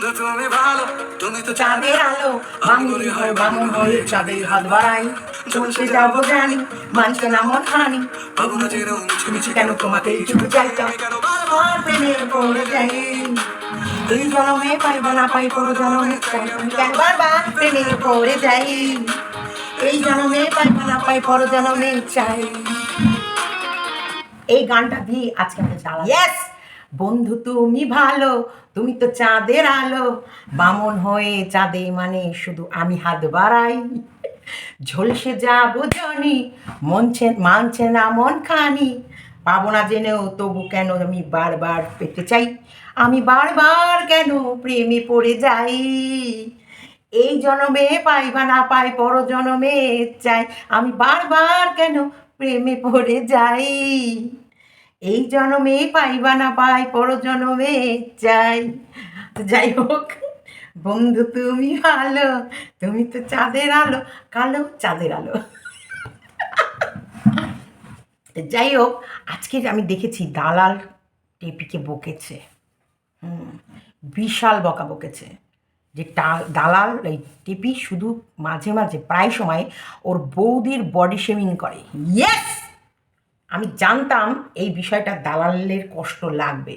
বন্ধু, তুমি ভালো, তুমি তো আলো। হয় হয়ে হাত বাড়াই। চলছে যাব জানি, মানছে না মন পাবো না মিছে কেন তোমাকে কেন আমার প্রেমে পড়ে যাই? এই জনমে পাইব না পাই বারবার প্রেমে পড়ে যাই? এই জনমে না পাই পর জনমে চাই। এই গানটা দিয়ে আজকে আমরা চালা ইয়েস বন্ধু, তুমি ভালো, তুমি তো চাঁদের আলো। বামন হয়ে চাঁদে মানে শুধু আমি হাত বাড়াই। ঝলসে যাব জনি, মনছে, মানছে না মন খানি। পাবো না জেনেও তবু কেন আমি বারবার পেতে চাই? আমি বারবার কেন প্রেমে পড়ে যাই? এই জনমে পাই বা না পাই পর জনমে চাই। আমি বারবার কেন প্রেমে পড়ে যাই? এই জনমে পাই বা না পাই পর জনমে চাই যাই হোক, বন্ধু তুমি ভালো, তুমি তো চাঁদের আলো, কালো চাঁদের আলো। যাই হোক, আজকে আমি দেখেছি দালাল টেপিকে বকেছে, হুম, বিশাল বকা বকেছে। যে দালাল টেপি শুধু মাঝে মাঝে প্রায় সময় ওর বৌদির বডি শেমিং করে। আমি জানতাম এই বিষয়টা দালালের কষ্ট লাগবে।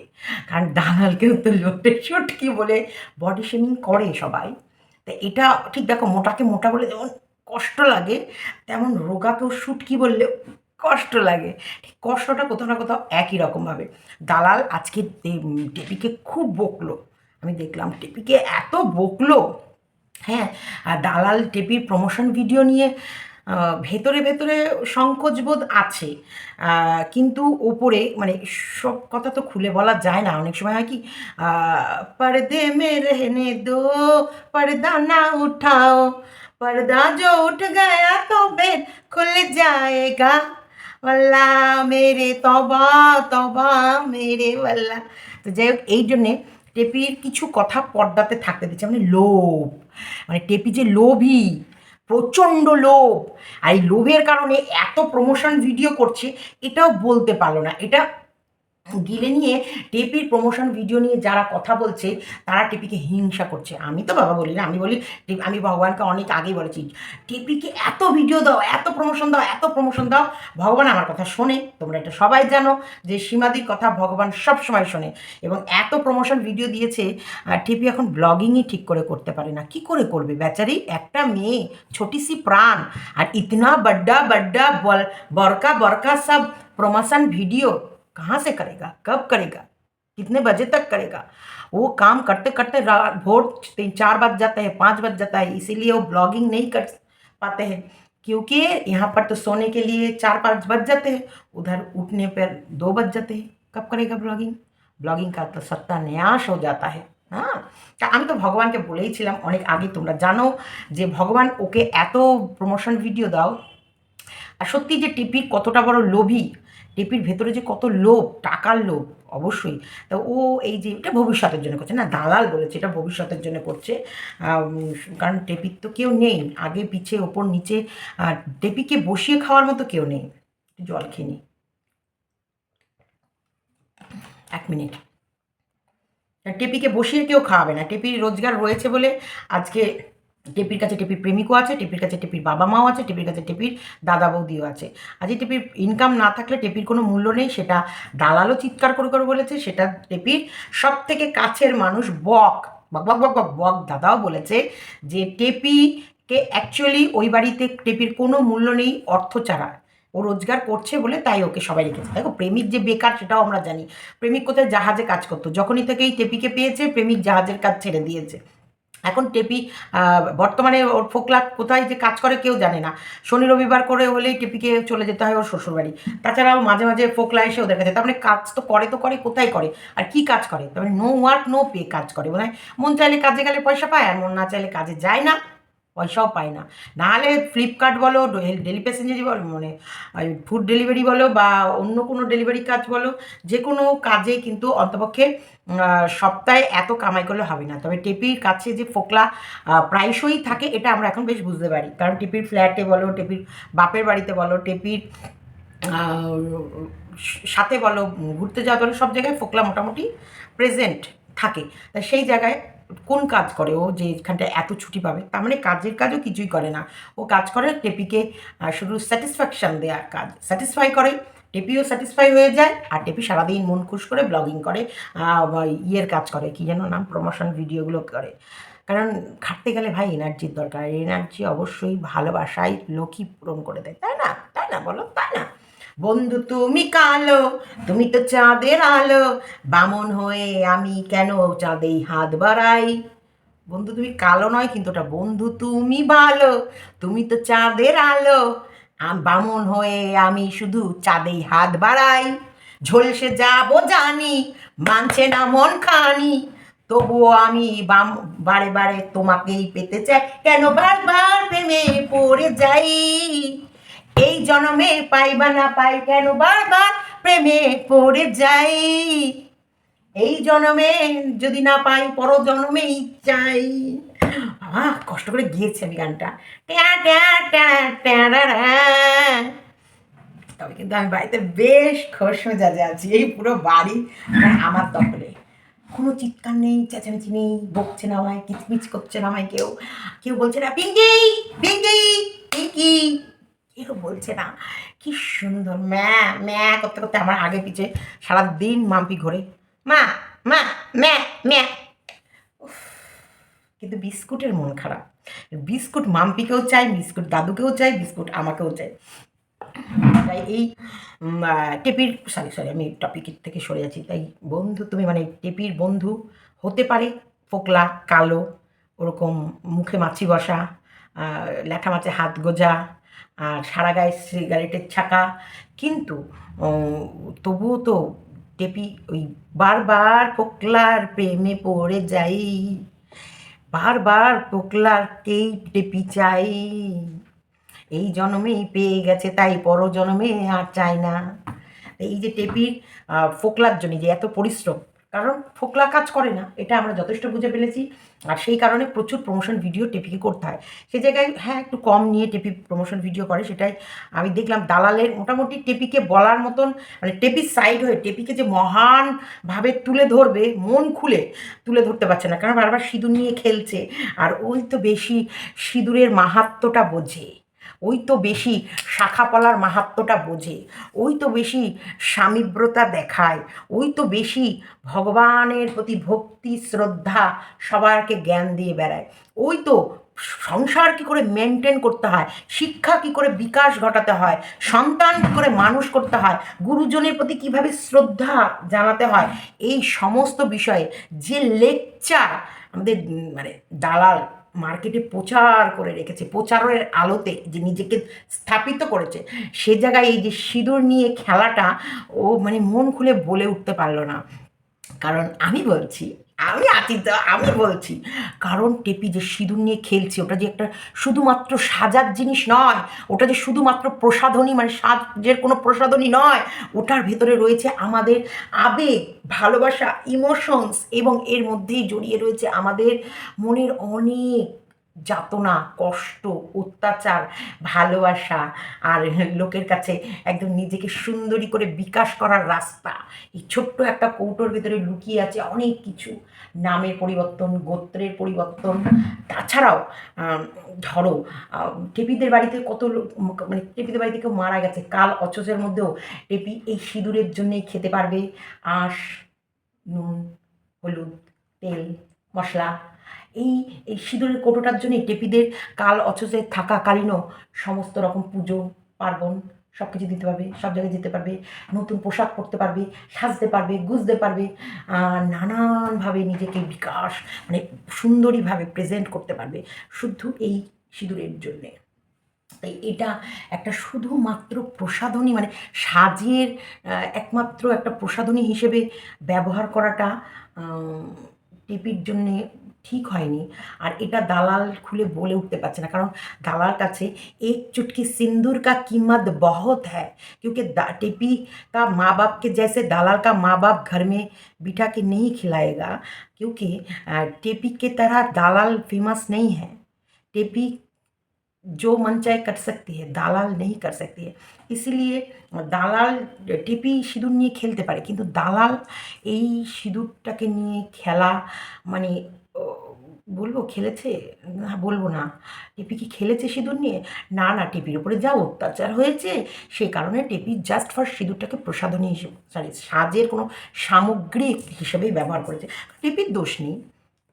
কারণ দালালকেও তো লোটে শুটকি বলে বডি শেমিং করে সবাই। তা এটা ঠিক দেখো, মোটাকে মোটা বলে যেমন কষ্ট লাগে, তেমন রোগাকেও শুটকি বললে কষ্ট লাগে। ঠিক কষ্টটা কোথাও না কোথাও একই রকমভাবে দালাল আজকে টেপিকে খুব বকলো। আমি দেখলাম টেপিকে এত বকলো। হ্যাঁ আর দালাল টেপির প্রমোশন ভিডিও নিয়ে ভেতরে ভেতরে সংকোচবোধ আছে। কিন্তু ওপরে মানে সব কথা তো খুলে বলা যায় না। অনেক সময় হয় কি পর্দে মে রহনে দো, পর্দা না উঠাও, পর্দা জো উঠ গয়া তো বেদ খুল যায়গা। ওয়াল্লা মেরে তবা তবা মেরে ওয়াল্লা। তো যাই হোক, এই জন্যে টেপির কিছু কথা পর্দাতে থাকতে দিচ্ছে। মানে লোভ। মানে টেপি যে লোভী প্রচণ্ড লোভ। আর এই লোভের কারণে এত প্রমোশন ভিডিও করছে, এটাও বলতে পারল না। এটা গিলে নিয়ে টেপির প্রমোশন ভিডিও নিয়ে যারা কথা বলছে, তারা টেপিকে হিংসা করছে। আমি তো বাবা বলি না, আমি বলি আমি ভগবানকে অনেক আগেই বলেছি, টেপিকে এত ভিডিও দাও, এত প্রমোশন দাও, এত প্রমোশন দাও, ভগবান আমার কথা শোনে, তোমরা এটা সবাই জানো যে সীমাদির কথা ভগবান সব সময় শোনে। এবং এত প্রমোশন ভিডিও দিয়েছে টেপি এখন ব্লগিংই ঠিক করে করতে পারে না। কি করে করবে বেচারি? একটা মেয়ে, ছোটি সি প্রাণ, আর ইতনা বড্ডা বড্ডা বরকা বরকা সব প্রমোশন ভিডিও कहाँ से करेगा कब करेगा कितने बजे तक करेगा वो काम करते करते रात भोर तीन चार बज जाता है पाँच बज जाता है इसीलिए वो ब्लॉगिंग नहीं कर पाते हैं क्योंकि यहाँ पर तो सोने के लिए चार पाँच बज जाते हैं उधर उठने पर दो बज जाते हैं कब करेगा ब्लॉगिंग ब्लॉगिंग का तो सत्यान्यास हो जाता है হ্যাঁ তা আমি তো ভগবানকে বলেইছিলাম অনেক আগে তোমরা জানো যে ভগবান ওকে এত প্রমোশন ভিডিও দাও আর সত্যি যে টিপির কতটা বড় লোভী টিপির ভেতরে যে কত লোভ, টাকার লোভ, অবশ্যই। তা ও এই যে, এটা ভবিষ্যতের জন্য করছে। না, দালাল বলেছে, এটা ভবিষ্যতের জন্য করছে। কারণ টেপির তো কেউ নেই। আগে পিছে, ওপর, নিচে, আর টেপিকে বসিয়ে খাওয়ার মতো কেউ নেই। জল খেয়ে নি। এক মিনিট। টেপিকে বসিয়ে কেউ খাওয়াবে না। টেপির রোজগার রয়েছে বলে আজকে টেপির কাছে টেপির প্রেমিকও আছে, টেপির কাছে টেপির বাবা মাও আছে, টেপির কাছে টেপির দাদা বৌদিও আছে আজকে টেপির ইনকাম না থাকলে টেপির কোনো মূল্য নেই, সেটা দালালও চিৎকার করে করে বলেছে, সেটা টেপির সব থেকে কাছের মানুষ বক বক বক বক বক বক দাদাও বলেছে যে টেপিকে অ্যাকচুয়ালি ওই বাড়িতে টেপির কোনো মূল্য নেই, অর্থ ছাড়া। ও রোজগার করছে বলে তাই ওকে সবাই রেখেছে। দেখো, প্রেমিক যে বেকার, সেটাও আমরা জানি। প্রেমিক কোথায় জাহাজে কাজ করতো? যখনই থেকে এই টেপিকে পেয়েছে, প্রেমিক জাহাজের কাজ ছেড়ে দিয়েছে। এখন টেপি বর্তমানে ওর ফোকলা কোথায় যে কাজ করে কেউ জানে না। শনি রবিবার করে হলেই টেপিকে চলে যেতে হয় ওর শ্বশুরবাড়ি। তাছাড়াও মাঝে মাঝে ফোকলা এসে ওদের কাছে তারপরে মানে কাজ তো করে তো করে, কোথায় করে? আর কি কাজ করে? তারপরে নো ওয়ার্ক নো পে কাজ করে। মানে মন চাইলে কাজে গেলে পয়সা পায়, আর মন না চাইলে কাজে যায় না। পয়সাও পায় না। নাহলে ফ্লিপকার্ট বলো ডেলি প্যাসেঞ্জারি বলো মানে ফুড ডেলিভারি বলো বা অন্য কোনো ডেলিভারি কাজ বলো, যে কোনো কাজে কিন্তু অন্তপক্ষে সপ্তাহে এত কামাই করলে হবে না। তবে টেপির কাছে যে ফোকলা প্রায়শই থাকে, এটা আমরা এখন বেশ বুঝতে পারি। কারণ টেপির ফ্ল্যাটে বলো টেপির বাপের বাড়িতে বলো টেপির সাথে বলো, ঘুরতে যাওয়া বলো, সব জায়গায় ফোকলা মোটামুটি প্রেজেন্ট থাকে। তা সেই জায়গায় কোন কাজ করে ও যে এখানটা এত ছুটি পাবে? তার মানে কাজের কাজও কিছুই করে না। ও কাজ করে, টেপিকে শুধু স্যাটিসফ্যাকশান দেওয়ার কাজ। স্যাটিসফাই করে, টেপিও স্যাটিসফাই হয়ে যায় আর টেপি সারাদিন মন খুশ করে ব্লগিং করে ইয়ের কাজ করে, কী যেন নাম প্রমোশন ভিডিওগুলো করে। কারণ খাটতে গেলে ভাই এনার্জির দরকার। এনার্জি অবশ্যই ভালোবাসায় লোকই পূরণ করে দেয়। তাই না? তাই না বলো? তাই না? বন্ধু, তুমি কালো, তুমি তো চাঁদের আলো। বামন হয়ে আমি কেন চাঁদেই হাত বাড়াই? বন্ধু, তুমি কালো নয়, কিন্তু ওটা বন্ধু, তুমি ভালো, তুমি তো চাঁদের আলো। বামন হয়ে আমি শুধু চাঁদেই হাত বাড়াই। ঝলসে যাব জানি, মানছে না মন খানি। তবুও আমি বাম, বারে বারে তোমাকেই পেতে চাই। কেন বারবার প্রেমে পড়ে যাই? এই জনমে পাই বা না পাই কেন? বারবার প্রেমে পড়ে যাই। এই জনমে যদি না পাই পর জন্মেই চাই। বাবা, কষ্ট করে গিয়েছি আমি গানটা। তবে কিন্তু আমি বাড়িতে বেশ খোশ মেজাজে আছি। এই পুরো বাড়ি আমার দখলে। কোনো চিৎকার নেই, চেঁচামেচি নেই, বকছে না আমায়, কিচমিচ করছে না আমায় কেউ। কেউ বলছে না, পিঙ্কি পিঙ্কি পিঙ্কি। কেউ বলছে না। কি সুন্দর। ম্যা ম্যা করতে করতে আমার আগে পিছে সারাদিন মাম্পি ঘোরে। মা মা, ম্যা ম্যা। কিন্তু বিস্কুটের মন খারাপ। বিস্কুট মাম্পিকেও চাই, বিস্কুট দাদুকেও চাই, বিস্কুট আমাকেও চাই। তাই এই টেপির সরি সরি আমি টপিকের থেকে সরে যাচ্ছি। তাই বন্ধু, তুমি মানে টেপির বন্ধু হতে পারে, ফোকলা, কালো, ওরকম মুখে মাছি বসা লেখা মাছে হাত গোজা সারা গায়ে সিগারেটের ছাকা। কিন্তু তবুও তো টেপি ওই বারবার পোকলার প্রেমে পড়ে যাই। বারবার পোকলারকেই টেপি চাই। এই জন্মেই পেয়ে গেছে তাই পর জন্মে আর চাই না। এই যে টেপির ফোকলার জন্য যে এত পরিশ্রম। কারণ ফোকলা কাজ করে না, এটা আমরা যথেষ্ট বুঝে ফেলেছি। আর সেই কারণে প্রচুর প্রমোশন ভিডিও টেপিকে করতে হয়। সে জায়গায় হ্যাঁ একটু কম নিয়ে টেপি প্রমোশন ভিডিও করে, সেটাই আমি দেখলাম দালালের মোটামুটি টেপিকে বলার মতন মানে টেপির সাইড হয়ে টেপিকে যে মহানভাবে তুলে ধরবে, মন খুলে তুলে ধরতে পারছে না। কারণ বারবার সিঁদুর নিয়ে খেলছে, আর ওই তো বেশি সিঁদুরের মাহাত্ম্যটা বোঝে। ওই তো বেশি শাখাপলার মাহাত্ম্যটা বোঝে, ওই তো বেশি স্বামীব্রতা দেখায়, ওই তো বেশি ভগবানের প্রতি ভক্তি, শ্রদ্ধা সবারকে জ্ঞান দিয়ে বেড়ায়। ওই তো সংসার কি করে মেনটেন করতে হয়, শিক্ষা কি করে বিকাশ ঘটাতে হয়, সন্তান কী করে মানুষ করতে হয়, গুরুজনের প্রতি কীভাবে শ্রদ্ধা জানাতে হয়, এই সমস্ত বিষয়ে যে লেকচার আমাদের মানে দালাল মার্কেটে প্রচার করে রেখেছে, প্রচারের আলোতে যে নিজেকে স্থাপিত করেছে, সে জায়গায় এই যে সিঁদুর নিয়ে খেলাটা ও মানে মন খুলে বলে উঠতে পারল না। কারণ আমি বলছি, আমি আতিত আমি বলছি, কারণ টেপি যে সিঁদুর নিয়ে খেলছে, ওটা যে একটা শুধুমাত্র সাজার জিনিস নয়, ওটা যে শুধুমাত্র প্রসাধনী মানে সাজের কোনো প্রসাধনী নয়, ওটার ভেতরে রয়েছে আমাদের আবেগ, ভালোবাসা ইমোশনস এবং এর মধ্যেই জড়িয়ে রয়েছে আমাদের মনের অনেক যাতনা, কষ্ট, অত্যাচার, ভালোবাসা আর লোকের কাছে একদম নিজেকে সুন্দরী করে বিকাশ করার রাস্তা। এই ছোট্ট একটা কৌটোর ভেতরে লুকিয়ে আছে অনেক কিছু। নামের পরিবর্তন, গোত্রের পরিবর্তন। তাছাড়াও ধরো টেপিদের বাড়িতে কত লোক মানে টেপিদের বাড়িতে কেউ মারা গেছে, কাল অচচের মধ্যেও টেপি এই সিঁদুরের জন্যেই খেতে পারবে। আঁশ, নুন, হলুদ, তেল, মশলা এই এই সিঁদুরের কোটোটার জন্যই টেপিদের কাল অচচে থাকাকালীনও সমস্ত রকম পুজো, পার্বণ সব কিছু দিতে পারবে, সব জায়গায় যেতে পারবে, নতুন পোশাক পরতে পারবে, সাজতে পারবে, গুজতে পারবে নানানভাবে নিজেকে বিকাশ মানে সুন্দরীভাবে প্রেজেন্ট করতে পারবে শুধু এই সিঁদুরের জন্যে। তাই এটা একটা শুধুমাত্র প্রসাধনী মানে সাজের একমাত্র একটা প্রসাধনী হিসেবে ব্যবহার করাটা টেপির জন্যে ঠিক হয়নি আর এটা দালাল খুলে বলে উঠতে পারছে না কারণ দালাল কাছে এক चुटकी सिंदूर का कीमत बहुत है क्योंकि दा- टेपी का माँ बाप के जैसे दालाल का माँ बाप घर में बिठा के नहीं खिलाएगा क्योंकि अ, टेपी के तरह दालाल फेमस नहीं है टेपी जो मन चाहे कर सकती है দালাল নেই कर सकती है ইসিলিয়ে দালাল টিপি সিঁদুর নিয়ে খেলতে পারে কিন্তু দালাল এই সিঁদুরটাকে নিয়ে খেলা মানে ও, বলব খেলেছে? না, বলব না। টিপি কি খেলেছে সিঁদুর নিয়ে? না না, টিপির উপরে যা অত্যাচার হয়েছে, সেই কারণে টিপি জাস্ট ফর সিঁদুরটাকে প্রসাধনী হিসেবে সরি সাজের কোনো সামগ্রিক হিসেবেই ব্যবহার করেছে। টিপির দোষ নেই।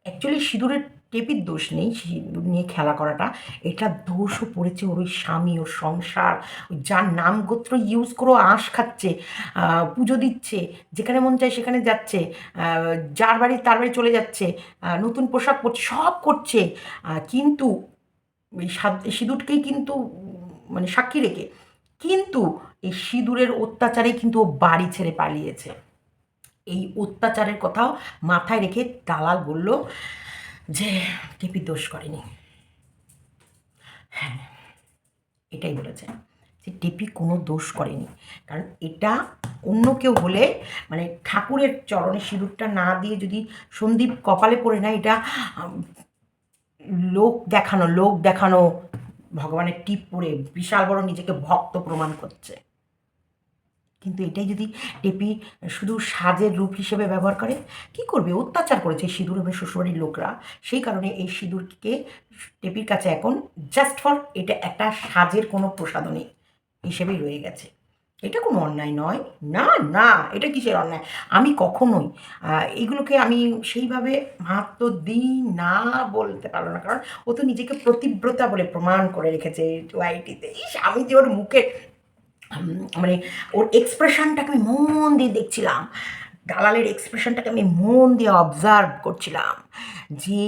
অ্যাকচুয়ালি সিঁদুরের টেপির দোষ নেই নিয়ে খেলা করাটা। এটা দোষও পড়েছে ওর ওই স্বামী, ওর সংসার যার নাম গোত্র ইউজ করে, আঁশ খাচ্ছে পুজো দিচ্ছে, যেখানে মন চায় সেখানে যাচ্ছে যার বাড়ি তার বাড়ি চলে যাচ্ছে নতুন পোশাক পরছে, সব করছে। কিন্তু এই সাদ- সিঁদুরকেই কিন্তু মানে সাক্ষী রেখে, কিন্তু এই সিঁদুরের অত্যাচারে কিন্তু ও বাড়ি ছেড়ে পালিয়েছে। এই অত্যাচারের কথাও মাথায় রেখে দালাল বলল যে টিপি দোষ করেনি। হ্যাঁ এটাই বলেছে যে টিপি কোনো দোষ করেনি। কারণ এটা অন্য কেউ হলে মানে ঠাকুরের চরণে সিঁদুরটা না দিয়ে যদি সন্দীপ কপালে পড়ে না, এটা লোক দেখানো লোক দেখানো, ভগবানের টিপ পরে বিশাল বড় নিজেকে ভক্ত প্রমাণ করছে। কিন্তু এটাই যদি টেপি শুধু সাজের রূপ হিসেবে ব্যবহার করে, কি করবে? অত্যাচার করেছে সিঁদুর এবং শ্বশুরবাড়ির লোকরা। সেই কারণে এই সিঁদুরকে টেপির কাছে এখন জাস্ট ফর এটা একটা সাজের কোনো প্রসাধনী হিসেবেই রয়ে গেছে। এটা কোনো অন্যায় নয়। না না, এটা কিসের অন্যায়? আমি কখনোই এগুলোকে আমি সেইভাবে মাহাত্ম দিই না বলতে পারল না। কারণ ও তো নিজেকে প্রতিব্রতা বলে প্রমাণ করে রেখেছে ওয়াইটিতে ইস, আমি যে ওর মুখে মানে ওর এক্সপ্রেশনটাকে আমি মন দিয়ে দেখছিলাম। দালালের এক্সপ্রেশনটাকে আমি মন দিয়ে অবজার্ভ করছিলাম যে,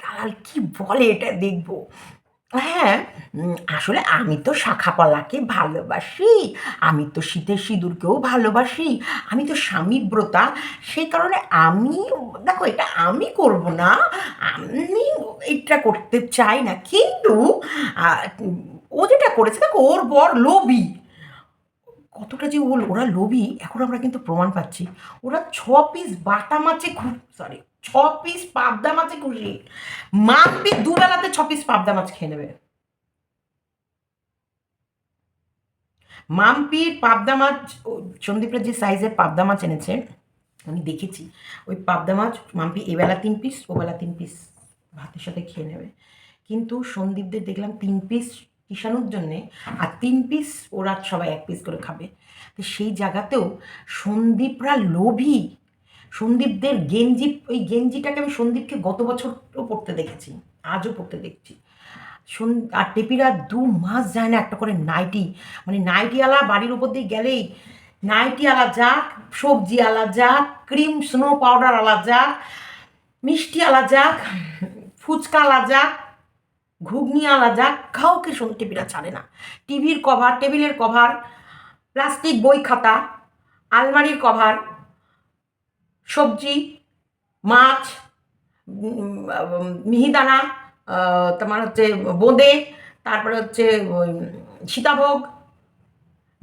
দালাল কি বলে এটা দেখব? হ্যাঁ আসলে আমি তো শাখাপলাকে ভালোবাসি, আমি তো শীতের সিঁদুরকেও ভালোবাসি, আমি তো স্বামীব্রতা সেই কারণে আমি, দেখো এটা আমি করব না, আমি এটা করতে চাই না। কিন্তু ও যেটা করেছে, দেখো ওর বর লোভী। কতটা যে ওল ওরা লোভী, এখন আমরা কিন্তু প্রমাণ পাচ্ছি। ওরা ছ পিস বাটা মাছে খুব সরি ছ পিস পাবদা মাছে খুশি। মাম্পি দুবেলাতে ছ পিস পাবদা মাছ খেয়ে নেবে। মাম্পির পাবদা মাছ সন্দীপরা যে সাইজের পাবদা মাছ এনেছে, আমি দেখেছি, ওই পাবদা মাছ মাম্পি এবেলা তিন পিস ওবেলা তিন পিস ভাতের সাথে খেয়ে নেবে। কিন্তু সন্দীপদের দেখলাম তিন পিস কিষাণুর জন্যে আর তিন পিস ওরা সবাই এক পিস করে খাবে। তো সেই জায়গাতেও সন্দীপরা লোভী। সন্দীপদের গেঞ্জি ওই গেঞ্জিটাকে আমি সন্দীপকে গত বছরও পড়তে দেখেছি আজও পড়তে দেখছি। সন- আর টেপিরা দু মাস যায় না একটা করে নাইটি মানে নাইটিওয়ালা বাড়ির উপর দিয়ে গেলেই নাইটিওয়ালা যাক সবজিওয়ালা যাক ক্রিম স্নো পাউডার আলা যাক মিষ্টিওয়ালা যাক ফুচকাওয়ালা যাক ঘুগনিওয়ালা যাক কাউকে শোন টেপিরা ছাড়ে না। টিভির কভার টেবিলের কভার প্লাস্টিক বই খাতা, আলমারির কভার সবজি, মাছ মিহিদানা তোমার হচ্ছে বোঁদে, তারপরে হচ্ছে সীতাভোগ,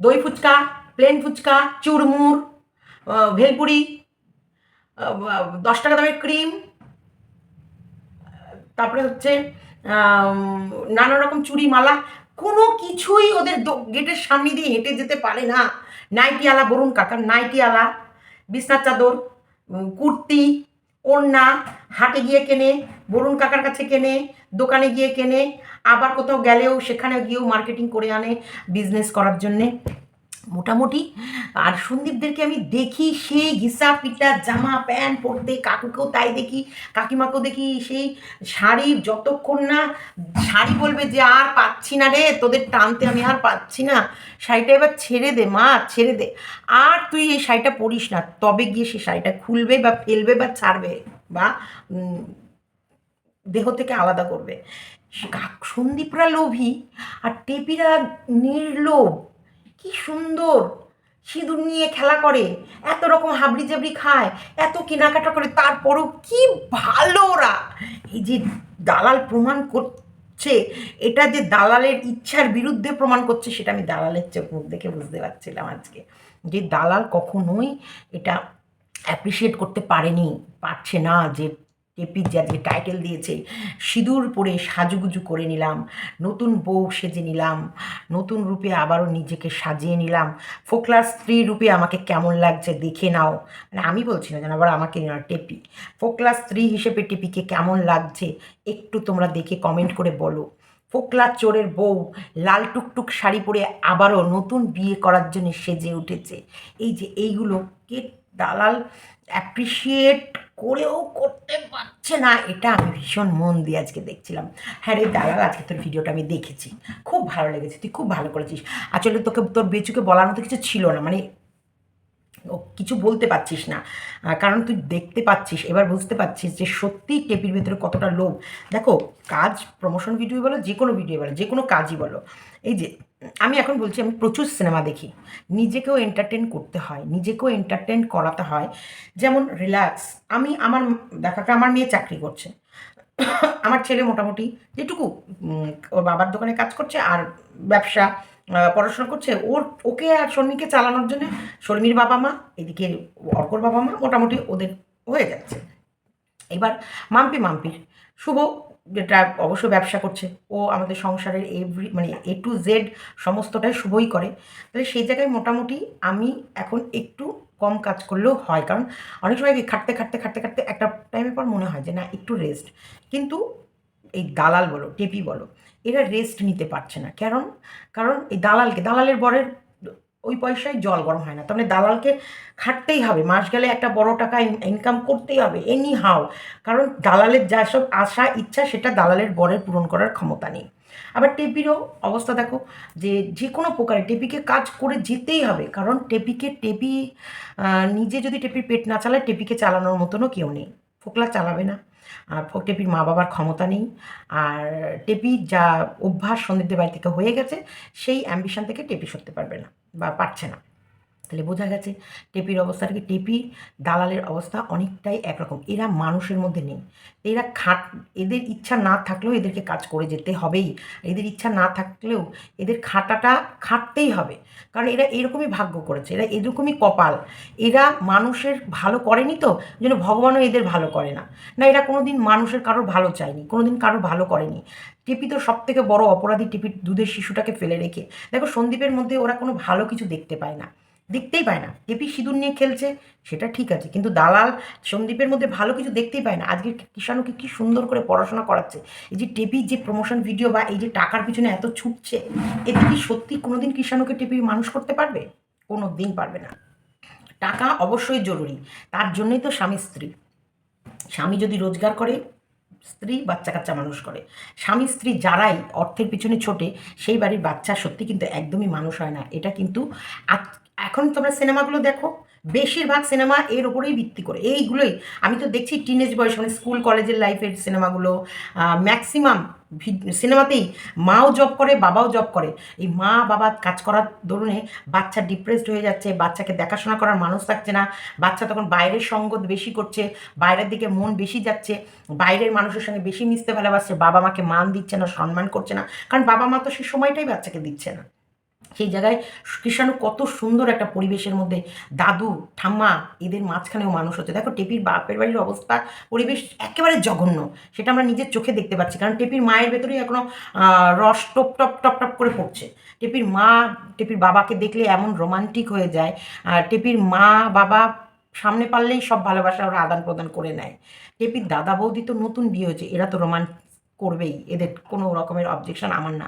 দই ফুচকা প্লেন ফুচকা, চুরমুর ভেলপুরি দশ টাকা দামের ক্রিম তারপরে হচ্ছে নানা রকম চুড়ি মালা, কোনো কিছুই ওদের গেটের সামনে দিয়ে হেঁটে যেতে পারে না। নাইটিওয়ালা বরুণ কাকার নাইটিওয়ালা, বিছনার চাদর কুর্তি, ওড়না, হাটে গিয়ে কেনে, বরুণ কাকার কাছে কেনে, দোকানে গিয়ে কেনে, আবার কোথাও গেলেও সেখানে গিয়েও মার্কেটিং করে আনে বিজনেস করার জন্যে। মোটামুটি। আর সন্দীপদেরকে আমি দেখি সেই ঘিসা পিটা জামা, প্যান্ট পরতে, কাকুকেও তাই দেখি, কাকিমাকেও দেখি সেই শাড়ি যতক্ষণ না শাড়ি বলবে যে আর পাচ্ছি না রে, তোদের টানতে আমি আর পাচ্ছি না। শাড়িটা এবার ছেড়ে দে, মা, ছেড়ে দে। আর তুই এই শাড়িটা পরিস না, তবে গিয়ে সে শাড়িটা খুলবে বা ফেলবে বা ছাড়বে বা দেহ থেকে আলাদা করবে। সন্দীপরা লোভী আর টেপিরা নির্লোভ। কি সুন্দর। সিঁদুর নিয়ে খেলা করে, এত রকম হাবড়ি জাবড়ি খায়, এত কেনাকাটা করে, তারপরও কি ভালো ওরা। এই যে দালাল প্রমাণ করছে, এটা যে দালালের ইচ্ছার বিরুদ্ধে প্রমাণ করছে, সেটা আমি দালালের চোখ মুখ দেখে বুঝতে পারছিলাম আজকে। যে দালাল কখনোই এটা অ্যাপ্রিসিয়েট করতে পারেনি, পারছে না যে টেপির যে আজকে টাইটেল দিয়েছে, সিঁদুর পরে সাজুগুজু করে নিলাম, নতুন বউ সেজে নিলাম, নতুন রূপে আবারও নিজেকে সাজিয়ে নিলাম, ফোকলার স্ত্রী রূপে আমাকে কেমন লাগছে দেখে নাও। মানে আমি বলছি না, যেন আবার আমাকে না, টেপি। ফোকলার স্ত্রী হিসেবে টেপিকে কেমন লাগছে একটু তোমরা দেখে কমেন্ট করে বলো। ফোকলা চোরের বউ, লাল টুকটুক শাড়ি পরে আবারও নতুন বিয়ে করার জন্য সেজে উঠেছে। এই যে এইগুলোকে দালাল অ্যাপ্রিসিয়েট করেও করতে পারছে না, এটা আমি ভীষণ মন দিয়ে আজকে দেখছিলাম। হ্যাঁ রে দালাল, আজকে তোর ভিডিওটা আমি দেখেছি। খুব ভালো লেগেছে, তুই খুব ভালো করেছিস। আসলে তোকে, তোর বেচুকে বলার মতো কিছু ছিল না মানে কিছু বলতে পারছিস না। কারণ তুই দেখতে পাচ্ছিস, এবার বুঝতে পারছিস যে সত্যি টেপির ভেতরে কতটা লোভ। দেখো, কাজ প্রমোশন ভিডিও বলো যে কোনো ভিডিও বলো যে কোনো কাজই বলো। এই যে আমি এখন বলছি, আমি প্রচুর সিনেমা দেখি। নিজেকেও এন্টারটেন করতে হয়, নিজেকেও এন্টারটেন করাতে হয়। যেমন রিল্যাক্স আমি আমার দেখাকে আমার মেয়ে চাকরি করছে। আমার ছেলে মোটামুটি যেটুকু ওর বাবার দোকানে কাজ করছে আর ব্যবসা পড়াশোনা করছে, ওর, ওকে আর শর্মিকে চালানোর জন্য শর্মির বাবা মা, এদিকে অর্কর বাবা মা মোটামুটি ওদের হয়ে যাচ্ছে। এবার মাম্পি মাম্পির, শুভ যেটা অবশ্য ব্যবসা করছে, ও আমাদের সংসারের এভরি মানে এ টু জেড সমস্তটাই শুভই করে। তাহলে সেই জায়গায় মোটামুটি আমি এখন একটু কম কাজ করলেও হয়, কারণ অনেক সময় খাটতে খাটতে খাটতে খাটতে একটা টাইমের পর মনে হয় যে না, একটু রেস্ট কিন্তু এই দালাল বলো, টেপি বলো, এরা রেস্ট নিতে পারছে না। কারণ কারণ এই দালালকে, দালালের বরের ওই পয়সায় জল গরম হয় না। তার মানে দালালকে খাটতেই হবে। মাস গেলে একটা বড় টাকা ইনকাম করতেই হবে এনি হাও কারণ দালালের যা সব আশা, ইচ্ছা, সেটা দালালের বরের পূরণ করার ক্ষমতা নেই। আবার টেপিরও অবস্থা দেখো, যে যে কোনো প্রকারে টেপিকে কাজ করে যেতেই হবে। কারণ টেপিকে টেপি নিজে যদি টেপির পেট না চালায়, টেপিকে চালানোর মতনও কেউ নেই। ফোকলা চালাবে না। আর টেপির মা বাবার ক্ষমতা নেই। আর টেপি যা অভ্যাস সন্দীপদের বাড়ি থেকে হয়ে গেছে, সেই অ্যাম্বিশন থেকে টেপি সরতে পারবে না। বা পারছে না। তাহলে বোঝা গেছে টেপির অবস্থাটা কি। টেপি দালালের অবস্থা অনেকটাই একরকম। এরা মানুষের মধ্যে নেই। এরা খাট, এদের ইচ্ছা না থাকলেও এদেরকে কাজ করে যেতে হবেই। এদের ইচ্ছা না থাকলেও এদের খাটাটা খাটতেই হবে। কারণ এরা এরকমই ভাগ্য করেছে। এরা এরকমই কপাল। এরা মানুষের ভালো করেনি তো, যেন ভগবানও এদের ভালো করে না। না, এরা কোনো দিন মানুষের কারোর ভালো চায়নি কোনো দিন কারোর ভালো করেনি। টিপি তো সব থেকে বড় অপরাধী। টিপির দুধের শিশুটাকে ফেলে রেখে। দেখো সন্দীপের মধ্যে ওরা কোনো ভালো কিছু দেখতে পায় না। দেখতেই পায় না। টেপি সিঁদুর নিয়ে খেলছে, সেটা ঠিক আছে। কিন্তু দালাল সন্দীপের মধ্যে ভালো কিছু দেখতেই পায় না। আজকে কিষাণুকে কি সুন্দর করে পড়াশোনা করাচ্ছে। এই যে টেপির যে প্রমোশন ভিডিও বা এই যে টাকার পিছনে এত ছুটছে এতে কি সত্যি কোনোদিন কিষাণুকে টেপি মানুষ করতে পারবে? কোনো দিন পারবে না। টাকা অবশ্যই জরুরি। তার জন্যই তো স্বামী স্ত্রী। স্বামী যদি রোজগার করে স্ত্রী বাচ্চা কাচ্চা মানুষ করে। স্বামী স্ত্রী যারাই অর্থের পিছনে ছোটে, সেই বাড়ির বাচ্চা সত্যি কিন্তু একদমই মানুষ হয় না। এটা কিন্তু এখন তোমরা সিনেমাগুলো দেখো, বেশিরভাগ সিনেমা এর ওপরেই ভিত্তি করে। এইগুলোই, আমি তো দেখছি টিনেজ বয়স মানে স্কুল কলেজের লাইফের সিনেমাগুলো ম্যাক্সিমাম সিনেমাতেই মাও জব করে, বাবাও জব করে। এই মা বাবা কাজ করার দরুনে বাচ্চা ডিপ্রেসড হয়ে যাচ্ছে, বাচ্চাকে দেখাশোনা করার মানুষ থাকছে না, বাচ্চা তখন বাইরের সঙ্গত বেশি করছে, বাইরের দিকে মন বেশি যাচ্ছে, বাইরের মানুষের সঙ্গে বেশি মিশতে ভালোবাসছে, বাবা মাকে মান দিচ্ছে না, সম্মান করছে না, কারণ বাবা মা তো সেই সময়টাই বাচ্চাকে দিচ্ছে না। সেই জায়গায় কৃষাণু কত সুন্দর একটা পরিবেশের মধ্যে দাদু, ঠাম্মা এদের মাঝখানেও মানুষ হচ্ছে। দেখো টেপির বাপের বাড়ির অবস্থা, পরিবেশ একেবারে জঘন্য, সেটা আমরা নিজের চোখে দেখতে পাচ্ছি। কারণ টেপির মায়ের ভেতরেই এখনও রস টপ টপ টপ টপ করে পড়ছে। টেপির মা, টেপির বাবাকে দেখলে এমন রোমান্টিক হয়ে যায়, আর টেপির মা, বাবা সামনে পারলেই সব ভালোবাসা ওরা আদান প্রদান করে নেয়। টেপির দাদা বৌদি তো নতুন বিয়ে হয়েছে, এরা তো রোমান করবেই, এদের কোনো রকমের অবজেকশন আমার না।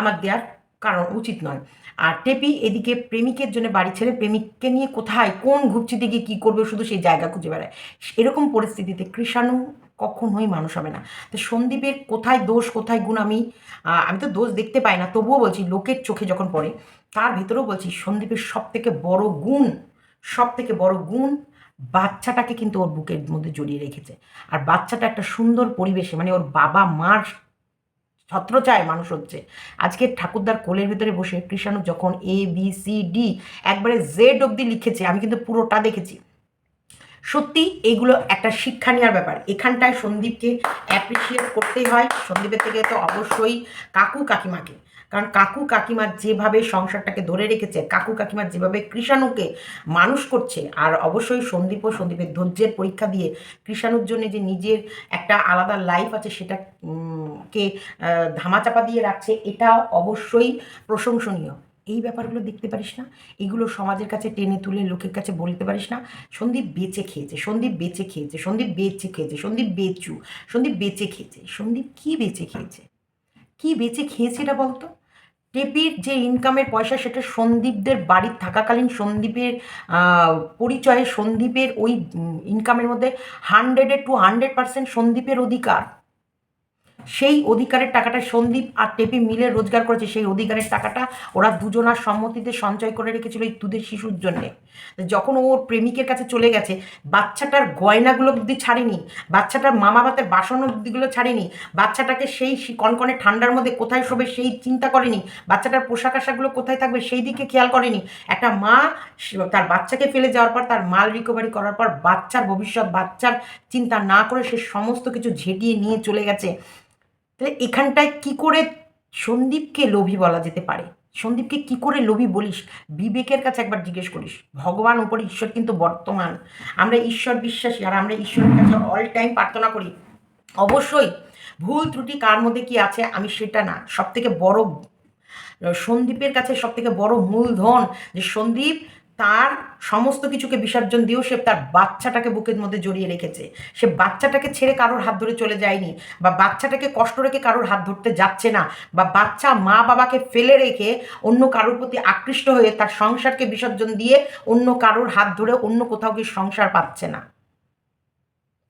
আমার দেওয়ার কারণ উচিত নয়। আর টেপি এদিকে প্রেমিকের জন্য বাড়ি ছেড়ে প্রেমিককে নিয়ে কোথায়, কোন ঘুপচিতে গিয়ে কী করবে, শুধু সেই জায়গা খুঁজে বেড়ায়। এরকম পরিস্থিতিতে কৃষাণু কখনোই মানুষ হবে না। তো সন্দীপের কোথায় দোষ, কোথায় গুণ আমি আমি তো দোষ দেখতে পাই না, তবুও বলছি লোকের চোখে যখন পড়ে, তার ভেতরেও বলছি সন্দীপের সব থেকে বড় গুণ সব থেকে বড় গুণ বাচ্চাটাকে কিন্তু ওর বুকের মধ্যে জড়িয়ে রেখেছে। আর বাচ্চাটা একটা সুন্দর পরিবেশে মানে ওর বাবা মার ছত্রচায় মানুষ হচ্ছে। আজকে ঠাকুরদার কোলের ভিতরে বসে কৃষাণু যখন এ বি সি ডি একবারে জেড অবধি লিখেছে, আমি কিন্তু পুরোটা দেখেছি। সত্যি এগুলো একটা শিক্ষা নেওয়ার ব্যাপার। এখানটায় সন্দীপকে অ্যাপ্রিসিয়েট করতেই হয়। সন্দীপের থেকে তো অবশ্যই কাকু কাকিমাকে। কারণ কাকু কাকিমা যেভাবে সংসারটাকে ধরে রেখেছে, কাকু কাকিমা যেভাবে কৃষাণুকে মানুষ করছে, আর অবশ্যই সন্দীপ ও সন্দীপের ধৈর্যের পরীক্ষা দিয়ে কৃষাণুর জন্য যে নিজের একটা আলাদা লাইফ আছে সেটা কে ধামাচাপা দিয়ে রাখছে, এটা অবশ্যই প্রশংসনীয়। এই ব্যাপারগুলো দেখতে পারিস না? এগুলো সমাজের কাছে টেনে তুলে লোকের কাছে বলতে পারিস না? সন্দীপ বেঁচে খেয়েছে, সন্দীপ বেঁচে খেয়েছে, সন্দীপ বেঁচে খেয়েছে, সন্দীপ বেচু, সন্দীপ বেঁচে খেয়েছে, সন্দীপ কি বেঁচে খেয়েছে? কি বেঁচে খেয়েছে এটা বলতো? টেপির যে ইনকামের পয়সা সেটা সন্দীপদের বাড়ির থাকাকালীন সন্দীপের পরিচয়ে সন্দীপের ওই ইনকামের মধ্যে হান্ড্রেডের টু হান্ড্রেড পার্সেন্ট সন্দীপের অধিকার। সেই অধিকারের টাকাটা সন্দীপ আর টেপি মিলে রোজগার করেছে, সেই অধিকারের টাকাটা ওরা দুজনার সম্মতিতে সঞ্চয় করে রেখেছিল এই দুধের শিশুর জন্যে। যখন ওর প্রেমিকের কাছে চলে গেছে, বাচ্চাটার গয়নাগুলো অব্দি ছাড়েনি, বাচ্চাটার মামা ভাতের বাসন অব্দিগুলো ছাড়েনি, বাচ্চাটাকে সেই কনকনে ঠান্ডার মধ্যে কোথায় শোবে সেই চিন্তা করেনি, বাচ্চাটার পোশাক আশাকগুলো কোথায় থাকবে সেই দিকে খেয়াল করেনি। একটা মা তার বাচ্চাকে ফেলে যাওয়ার পর, তার মাল রিকভারি করার পর, বাচ্চার ভবিষ্যৎ, বাচ্চার চিন্তা না করে সে সমস্ত কিছু ঝেঁটিয়ে নিয়ে চলে গেছে। তাহলে এখানটায় কি করে সন্দীপকে লোভী বলা যেতে পারে? সন্দীপকে কি করে লোভী বলিস? বিবেকের কাছে একবার জিজ্ঞেস করিস। ভগবান উপরে ঈশ্বর কিন্তু বর্তমান। আমরা ঈশ্বর বিশ্বাসী আর আমরা ঈশ্বরের কাছে অল টাইম প্রার্থনা করি। অবশ্যই ভুল ত্রুটি কার মধ্যে কি আছে আমি সেটা না। সব থেকে বড়, সন্দীপের কাছে সব থেকে বড় মূলধন যে সন্দীপ তার সমস্ত কিছুকে বিসর্জন দিয়েও সে তার বাচ্চাটাকে বুকের মধ্যে জড়িয়ে রেখেছে। সে বাচ্চাটাকে ছেড়ে কারোর হাত ধরে চলে যায়নি বা বাচ্চাটাকে কষ্ট রেখে কারোর হাত ধরতে যাচ্ছে না বা বাচ্চা মা বাবাকে ফেলে রেখে অন্য কারোর প্রতি আকৃষ্ট হয়ে তার সংসারকে বিসর্জন দিয়ে অন্য কারোর হাত ধরে অন্য কোথাও গিয়ে সংসার পাচ্ছে না।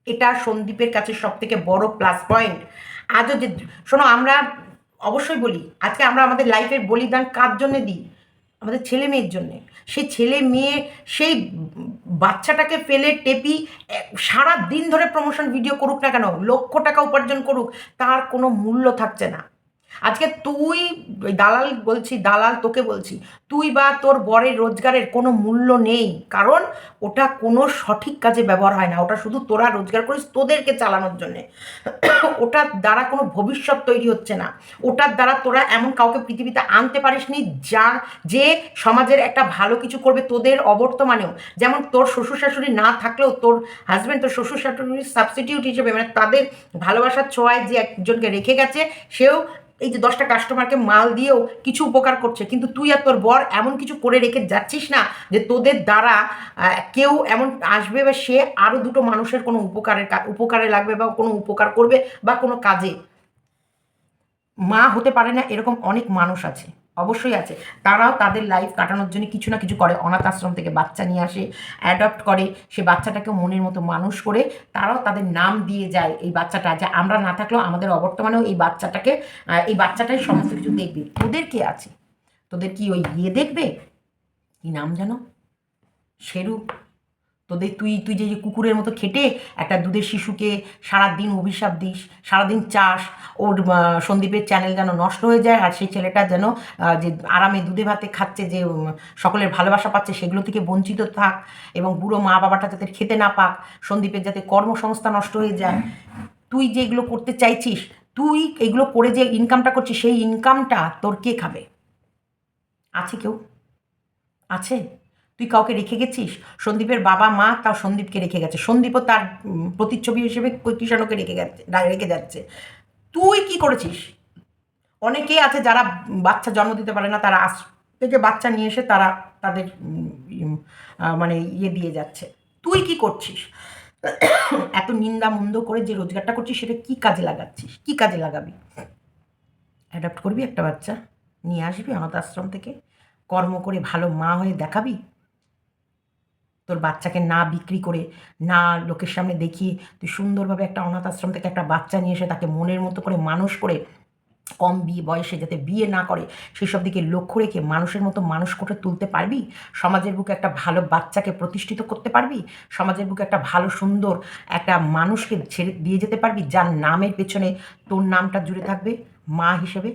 এটা সন্দীপের কাছে সব থেকে বড় প্লাস পয়েন্ট আজও যে, শোনো, আমরা অবশ্যই বলি, আজকে আমরা আমাদের লাইফের বলিদান কার জন্যে দিই? আমাদের ছেলে মেয়ের জন্যে। সেই ছেলে মেয়ে, সেই বাচ্চাটাকে ফেলে টেপি সারা দিন ধরে প্রমোশন ভিডিও করুক না কেন, লক্ষ টাকা উপার্জন করুক, তার কোনো মূল্য থাকছে না। আজকে তুই দালাল বলছি, দালাল তোকে বলছি, তুই বা তোর বরের রোজগারের কোনো মূল্য নেই, কারণ ওটা কোনো সঠিক কাজে ব্যবহার হয় না, ওটা শুধু তোরা রোজগার করিস তোদেরকে চালানোর জন্যে। ওটার দ্বারা কোনো ভবিষ্যৎ তৈরি হচ্ছে না, ওটার দ্বারা তোরা এমন কাউকে পৃথিবীতে আনতে পারিসনি যা, যে সমাজের একটা ভালো কিছু করবে তোদের অবর্তমানেও। যেমন তোর শ্বশুর শাশুড়ি না থাকলেও তোর হাজব্যান্ড তোর শ্বশুর শাশুড়ির সাবস্টিটিউট হিসেবে মানে তাদের ভালোবাসার ছোঁয়ায় যে একজনকে রেখে গেছে, সেও এই যে দশটা কাস্টমারকে মাল দিয়েও কিছু উপকার করছে, কিন্তু তুই আর তোর বর এমন কিছু করে রেখে যাচ্ছিস না যে তোদের দ্বারা কেউ এমন আসবে বা সে আরও দুটো মানুষের কোনো উপকারের উপকারে লাগবে বা কোনো উপকার করবে বা কোনো কাজে। মা হতে পারে না, এরকম অনেক মানুষ আছে। অবশ্যই আছে। তারাও তাদের লাইফ কাটানোর জন্য কিছু না কিছু করে। অনাথ আশ্রম থেকে বাচ্চা নিয়ে আসে অ্যাডপ্ট করে। সে বাচ্চাটাকে মনের মতো মানুষ করে। তারাও তাদের নাম দিয়ে যায় এই বাচ্চাটা যে আমরা না থাকলেও আমাদের অবর্তমানেও এই বাচ্চাটাকে এই বাচ্চাটাই সমস্ত কিছু দেখবে। তোদের কে আছে? তোদের কি ওই ইয়ে দেখবে? কি নাম জানো শেরু। তোদের তুই তুই যে কুকুরের মতো খেটে একটা দুধের শিশুকে সারাদিন অভিশাপ দিস, সারাদিন চাস, ওর সন্দীপের চ্যানেল যেন নষ্ট হয়ে যায় আর সেই ছেলেটা যেন যে আরামে দুধে ভাতে খাচ্ছে, যে সকলের ভালোবাসা পাচ্ছে, সেগুলো থেকে বঞ্চিত থাক এবং বুড়ো মা বাবাটা যাতে খেতে না পাক, সন্দীপের যাতে কর্মসংস্থা নষ্ট হয়ে যায়। তুই যে এগুলো করতে চাইছিস, তুই এগুলো করে যে ইনকামটা করছিস, সেই ইনকামটা তোর কে খাবে? আছে কেউ? আছে? তুই কাউকে রেখে গেছিস? সন্দীপের বাবা মা তাও সন্দীপকে রেখে গেছে। সন্দীপও তার প্রতিচ্ছবি হিসেবে কিষাণকে রেখে গেছে রেখে যাচ্ছে। তুই কি করেছিস? অনেকেই আছে যারা বাচ্চা জন্ম দিতে পারে না, তারা আস, থেকে বাচ্চা নিয়ে এসে তারা তাদের মানে ইয়ে দিয়ে যাচ্ছে। তুই কি করছিস? এত নিন্দা মন্দ করে যে রোজগারটা করছিস, সেটা কি কাজে লাগাচ্ছিস? কি কাজে লাগাবি? অ্যাডাপ্ট করবি একটা বাচ্চা, নিয়ে আসবি অনাথ আশ্রম থেকে, কর্ম করে ভালো মা হয়ে দেখাবি তোর বাচ্চাকে না বিক্রি করে, না লোকের সামনে দেখিয়ে তুই সুন্দরভাবে একটা অনাথ আশ্রম থেকে একটা বাচ্চা নিয়ে এসে তাকে মনের মতো করে মানুষ করে, কম বিয়ে বয়সে যাতে বিয়ে না করে, সেসব দিকে লক্ষ্য রেখে মানুষের মতো মানুষ করে তুলতে পারবি? সমাজের বুকে একটা ভালো বাচ্চাকে প্রতিষ্ঠিত করতে পারবি? সমাজের বুকে একটা ভালো সুন্দর একটা মানুষকে ছেড়ে দিয়ে যেতে পারবি? যার নামের পেছনে তোর নামটা জুড়ে থাকবে, মা হিসেবে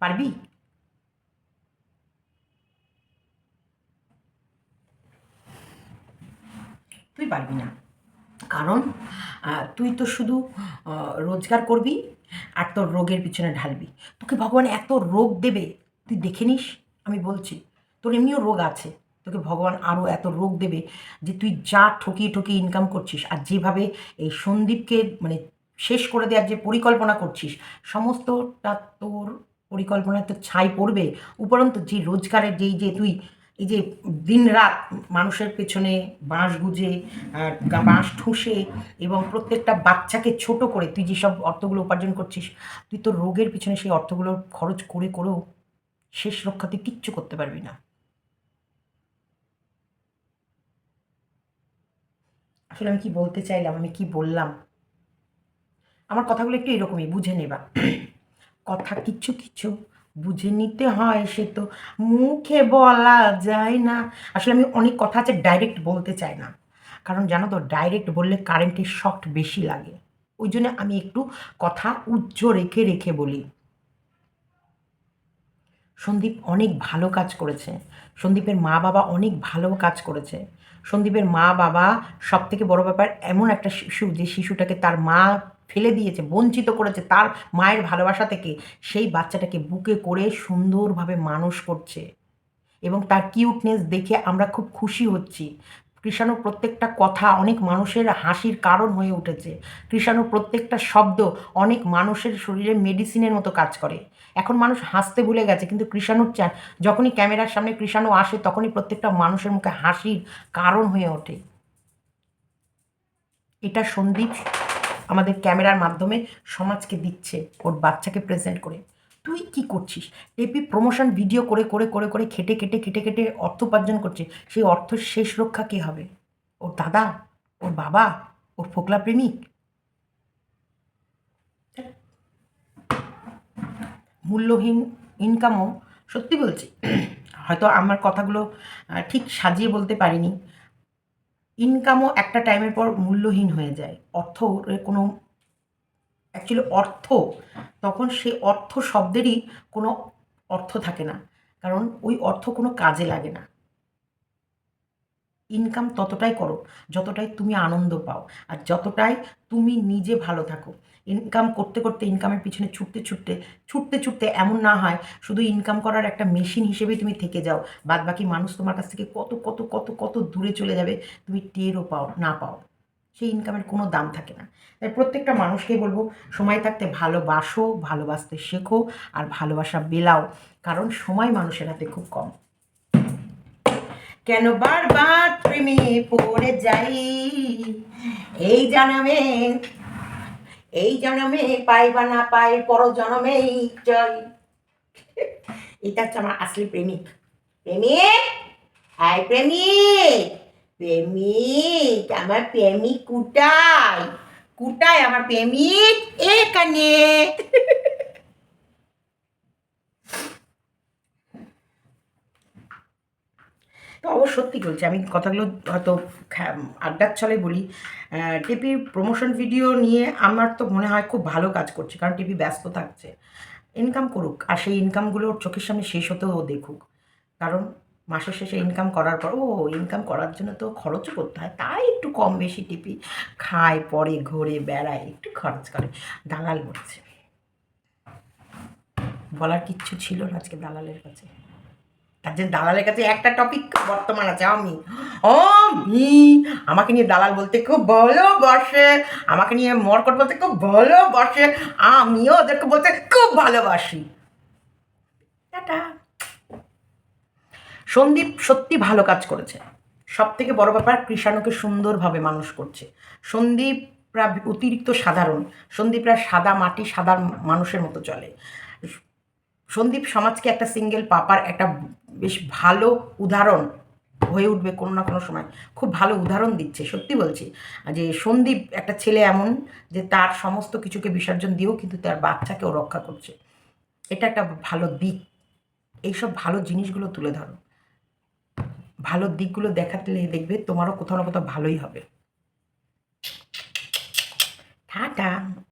পারবি? তুই পারবি না। কারণ তুই তো শুধু রোজগার করবি আর তোর রোগের পিছনে ঢালবি। তোকে ভগবান এত রোগ দেবে, তুই দেখে নিস, আমি বলছি। তোর এমনিও রোগ আছে, তোকে ভগবান আরও এত রোগ দেবে যে তুই যা ঠকিয়ে ঠকিয়ে ইনকাম করছিস আর যেভাবে এই সন্দীপকে মানে শেষ করে দেওয়ার যে পরিকল্পনা করছিস, সমস্তটা তোর পরিকল্পনায় তো ছাই পড়বে। উপরন্তু যে রোজগারের যেই যে তুই এই যে দিন রাত মানুষের পেছনে বাঁশ গুজে বাঁশ ঠুসে এবং প্রত্যেকটা বাচ্চাকে ছোট করে, তুই যেসব অর্থগুলো উপার্জন করছিস, তুই তোর রোগের পিছনে সেই অর্থগুলো খরচ করে করেও শেষ রক্ষা তুই কিচ্ছু করতে পারবি না। আসলে আমি কি বলতে চাইলাম, আমি কি বললাম? আমার কথাগুলো একটু এরকমই, বুঝে নেবা। কথা কিচ্ছু কিছু বুঝে নিতে হয় সে তো। মুখে বলা যায় না। আসলে আমি অনেক কথা আছে ডাইরেক্ট বলতে চাই না। কারণ জানো তো ডাইরেক্ট বললে কারেন্টের শক্ট বেশি লাগে। ওই জন্য আমি একটু কথা উজ্জ্ব রেখে রেখে বলি। সন্দীপ অনেক ভালো কাজ করেছে। সন্দীপের মা বাবা অনেক ভালো কাজ করেছে। সন্দীপের মা বাবা সব থেকে বড় ব্যাপার এমন একটা শিশু যে শিশুটাকে তার মা ফেলে দিয়েছে, বঞ্চিত করেছে তার মায়ের ভালোবাসা থেকে, সেই বাচ্চাটাকে বুকে করে সুন্দরভাবে মানুষ করছে। এবং তার কিউটনেস দেখে আমরা খুব খুশি হচ্ছি। কৃষাণুর প্রত্যেকটা কথা অনেক মানুষের হাসির কারণ হয়ে উঠেছে। কৃষাণুর প্রত্যেকটা শব্দ অনেক মানুষের শরীরে মেডিসিনের মতো কাজ করে। এখন মানুষ হাসতে ভুলে গেছে, কিন্তু কৃষাণুর চা যখনই ক্যামেরার সামনে কৃষাণু আসে, তখনই প্রত্যেকটা মানুষের মুখে হাসির কারণ হয়ে ওঠে। এটা সন্দীপ আমাদের ক্যামেরার মাধ্যমে সমাজকে দিচ্ছে ওর বাচ্চাকে প্রেজেন্ট করে। তুই কি করছিস? টেপি প্রমোশন ভিডিও করে করে করে করে খেটে কেটে কেটে কেটে অর্থ উপার্জন করছে। সেই অর্থ শেষ রক্ষা কে হবে? ওর দাদা? ওর বাবা? ওর ফোকলা প্রেমিক? মূল্যহীন ইনকামও সত্যি বলছি। হয়তো আমার কথাগুলো ঠিক সাজিয়ে বলতে পারিনি। ইনকামও একটা টাইমের পর মূল্যহীন হয়ে যায়। অর্থ কোনো অ্যাকচুয়ালি অর্থ, তখন সে অর্থ শব্দেরই কোনো অর্থ থাকে না। কারণ ওই অর্থ কোনো কাজে লাগে না। ইনকাম ততটাই করো, যতটাই তুমি আনন্দ পাও, আর যতটাই তুমি নিজে ভালো থাকো। ইনকাম করতে করতে ইনকামের পিছনে ছুটতে ছুটতে ছুটতে ছুটতে এমন না হয়, শুধু ইনকাম করার একটা মেশিন হিসেবে তুমি থেকে যাও। বাদ বাকি মানুষ তোমার কাছ থেকে কত কত কত কত দূরে চলে যাবে, তুমি টেরও পাও, না পাও। সেই ইনকামের কোনো দাম থাকে না। তাই প্রত্যেকটা মানুষকেই বলব, সময় থাকতে ভালোবাসো, ভালোবাসতে শেখো, আর ভালোবাসা বেলাও কারণ সময় মানুষের হাতে খুব কম। কেন বারবার প্রেমে পড়ে যাই? এই জনমে এই জনমে পাই বা না পাই পর জনমেই জয়। এটা হচ্ছে আমার আসলি প্রেমিক। প্রেমিক? হাই প্রেমিক! প্রেমিক, আমার প্রেমিক কুটাই। কুটাই আমার প্রেমিক এখানে। তো অবশ্য সত্যি বলছি আমি কথাগুলো হয়তো আড্ডার ছলে বলি। টিপি প্রমোশন ভিডিও নিয়ে আমার তো মনে হয় খুব ভালো কাজ করছে, কারণ টিপি ব্যস্ত থাকছে। ইনকাম করুক, আর সেই ইনকামগুলো ওর চোখের সামনে শেষ হতেও দেখুক। কারণ মাসের শেষে ইনকাম করার পর, ও ইনকাম করার জন্য তো খরচও করতে হয়। তাই একটু কম বেশি টিপি খায় পরে ঘোরে, বেড়ায়, একটু খরচ করে। দালাল বলছে। বলার কিচ্ছু ছিল না আজকে দালালের কাছে। তার দালালের কাছে একটা টপিক বর্তমান আছে, আমি। আমি। আমাকে নিয়ে দালাল বলতে খুব ভালোবাসে আমাকে নিয়ে মরকট বলতে খুব ভালোবাসে আমিও ওদেরকে বলতে খুব ভালোবাসি। সন্দীপ সত্যি ভালো কাজ করেছে। সব থেকে বড় ব্যাপার, কৃষাণুকে সুন্দরভাবে মানুষ করছে। সন্দীপরা অতিরিক্ত সাধারণ। সন্দীপরা সাদা মাটি, সাদা মানুষের মতো চলে। সন্দীপ সমাজকে একটা সিঙ্গেল পাপার, একটা বেশ ভালো উদাহরণ হয়ে উঠবে কোনো না কোনো সময়। খুব ভালো উদাহরণ দিচ্ছে, সত্যি বলছি। যে সন্দীপ একটা ছেলে এমন যে তার সমস্ত কিছুকে বিসর্জন দিয়েও কিন্তু তার বাচ্চাকেও রক্ষা করছে। এটা একটা ভালো দিক। এইসব ভালো জিনিসগুলো তুলে ধরো। ভালো দিকগুলো দেখাতে দেখবে তোমারও কোথাও না কোথাও ভালোই হবে। টাটা।